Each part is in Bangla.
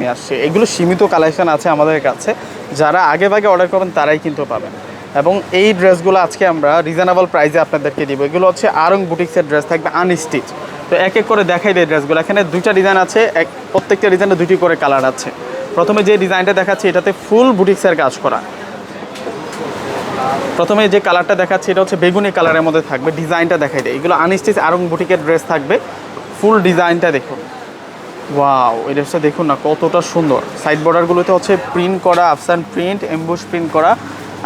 নিয়ে আসছি। এগুলো সীমিত কালেকশন আছে আমাদের কাছে। যারা আগে ভাগে অর্ডার করবেন, তারাই কিন্তু পাবেন। এবং এই ড্রেসগুলো আজকে আমরা রিজনেবল প্রাইসে আপনাদেরকে দিব। এগুলো হচ্ছে আরং বুটিক্সের ড্রেস থাকবে আনস্টিচ তো এক এক করে দেখাই দেয় ড্রেসগুলো এখানে দুইটা ডিজাইন আছে, এক, প্রত্যেকটা ডিজাইনে দুটি করে কালার আছে। প্রথমে যে ডিজাইনটা দেখাচ্ছি, এটাতে ফুল বুটিক্সের কাজ করা। প্রথমে যে কালারটা দেখাচ্ছি, এটা হচ্ছে বেগুনি কালারের মধ্যে থাকবে। ডিজাইনটা দেখাই দেয় এগুলো আনস্টিচ আরং বুটিকের ড্রেস থাকবে। ফুল ডিজাইনটা দেখুন। ওয়াও এই ড্রেসটা দেখুন না, কতটা সুন্দর। সাইড বর্ডারগুলোতে হচ্ছে প্রিন্ট করা আফসান প্রিন্ট এমবুশ প্রিন্ট করা।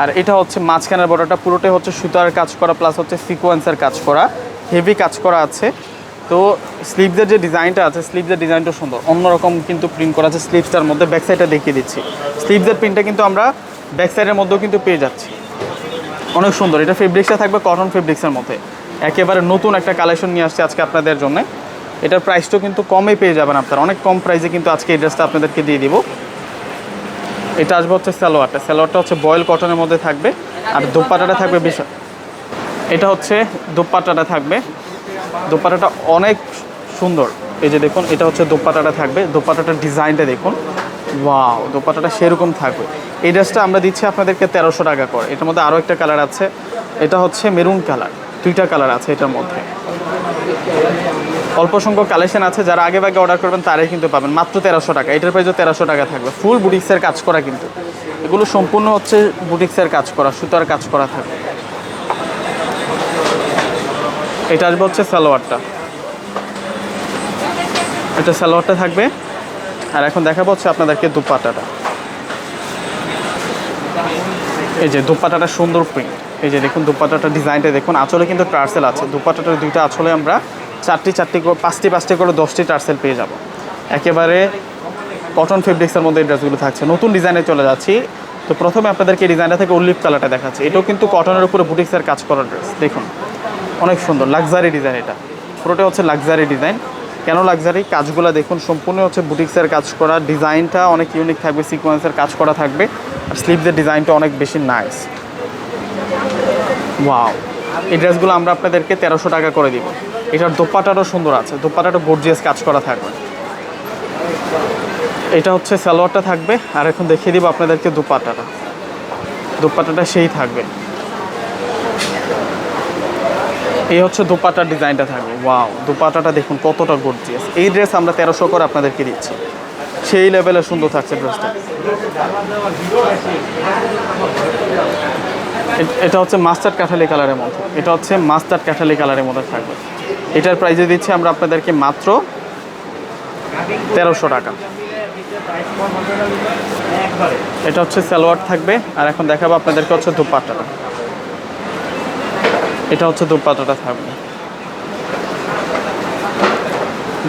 আর এটা হচ্ছে মাঝখানের বর্ডারটা পুরোটাই হচ্ছে সুতার কাজ করা প্লাস হচ্ছে সিকোয়েন্সের কাজ করা হেভি কাজ করা আছে। তো স্লিভসের যে ডিজাইনটা আছে স্লিভসের ডিজাইনটা সুন্দর। অন্যরকম কিন্তু প্রিন্ট করা আছে স্লিভসটার মধ্যে ব্যাক সাইডটা দেখিয়ে দিচ্ছি। স্লিভসের প্রিন্টটা কিন্তু আমরা ব্যাক সাইডের মধ্যেও কিন্তু পেয়ে যাচ্ছি। অনেক সুন্দর, এটা ফেব্রিক্সটা থাকবে কটন ফেব্রিক্সের মধ্যে। একেবারে নতুন একটা কালেকশন নিয়ে আসছে আজকে আপনাদের জন্য। এটার প্রাইসটাও কিন্তু কমে পেয়ে যাবেন আপনারা। অনেক কম প্রাইসে কিন্তু আজকে এই ড্রেসটা আপনাদেরকে দিয়ে দিব। এটা আসবে হচ্ছে সালোয়ারটা। সালোয়ারটা হচ্ছে বয়েল কটনের মধ্যে থাকবে। আর দোপাটাটা থাকবে বিশাল এটা হচ্ছে দোপাটাটা থাকবে। দোপাটাটা অনেক সুন্দর। এই যে দেখুন, এটা হচ্ছে দোপাটাটা থাকবে। দোপাটাটার ডিজাইনটা দেখুন। ওয়াও, দোপাটাটা সেরকম থাকবে। এই ড্রেসটা আমরা দিচ্ছি আপনাদেরকে তেরোশো টাকা করে। এটার মধ্যে আরও একটা কালার আছে। এটা হচ্ছে মেরুন কালার দুইটা কালার আছে এটার মধ্যে। অল্প সংখ্যক কালেকশন আছে, যারা আগে ভাগে অর্ডার করবেন, তারাই কিন্তু পাবেন। মাত্র তেরোশো টাকা। এটার প্রাইসও তেরোশো টাকা থাকবে। ফুল বুটিক্সের কাজ করা কিন্তু। এগুলো সম্পূর্ণ হচ্ছে বুটিক্সের কাজ করা, সুতার কাজ করা থাকবে এটা আসবে হচ্ছে সালোয়ারটা। এটা সালোয়ারটা থাকবে। আর এখন দেখাবো হচ্ছে আপনাদেরকে দুপাটাটা। এই যে দুপাটাটা সুন্দর প্রিন্ট এই যে দেখুন, দুপাটাটা ডিজাইনটা দেখুন। আঁচলে কিন্তু টার্সেল আছে। দুপাটাটার দুইটা আঁচলে আমরা চারটি চারটি করে, পাঁচটি পাঁচটি করে, দশটি টার্সেল পেয়ে যাব। একেবারে কটন ফেব্রিক্সের মধ্যে এই ড্রেসগুলো থাকছে। নতুন ডিজাইনে চলে যাচ্ছি। তো প্রথমে আপনাদেরকে ডিজাইনটা থেকে উল্লিপ কালারটা দেখাচ্ছে। এটাও কিন্তু কটনের উপরে বুটিক্সের কাজ করা ড্রেস দেখুন, অনেক সুন্দর লাক্সারি ডিজাইন এটা। পুরোটা হচ্ছে লাক্সারি ডিজাইন কেন লাক্সারি কাজগুলো দেখুন, সম্পূর্ণ হচ্ছে বুটিক্সের কাজ করা। ডিজাইনটা অনেক ইউনিক থাকবে সিকোয়েন্সের কাজ করা থাকবে। আর স্লিভসের ডিজাইনটা অনেক বেশি নাইস ওয়াও এই ড্রেসগুলো আমরা আপনাদেরকে তেরোশো টাকা করে দিব। এটার দোপাটারও সুন্দর আছে। দোপাটাটা গর্জিয়াস কাজ করা থাকবে। এটা হচ্ছে সালোয়ারটা থাকবে। আর এখন দেখিয়ে দিব আপনাদেরকে দুপাটাটা। দুপাটাটা সেই থাকবে। এই হচ্ছে দুপাটার ডিজাইনটা থাকবে। ওয়াও, দুপাটাটা দেখুন কতটা গর্জিয়াস। এই ড্রেস আমরা তেরোশো করে আপনাদেরকে দিচ্ছি। সেই লেভেলে সুন্দর থাকছে ড্রেসটা। এটা হচ্ছে মাস্টার্ড কাঠালি কালারের মধ্যে। এটা হচ্ছে মাস্টার্ড কাঠালি কালারের মধ্যে থাকবে। এটার প্রাইজে দিচ্ছি আমরা আপনাদেরকে মাত্র তেরোশো টাকা। এটা হচ্ছে সালোয়ার থাকবে। আর এখন দেখাবো আপনাদেরকে হচ্ছে দুপাট্টাটা এটা হচ্ছে দুপাট্টাটা থাকবে।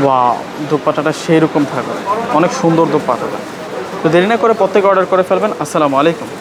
ওয়াও, দুপাট্টাটা সেই রকম থাকবে। অনেক সুন্দর দুপাট্টাটা। তো দেরি না করে প্রত্যেকে অর্ডার করে ফেলবেন। আসসালামু আলাইকুম।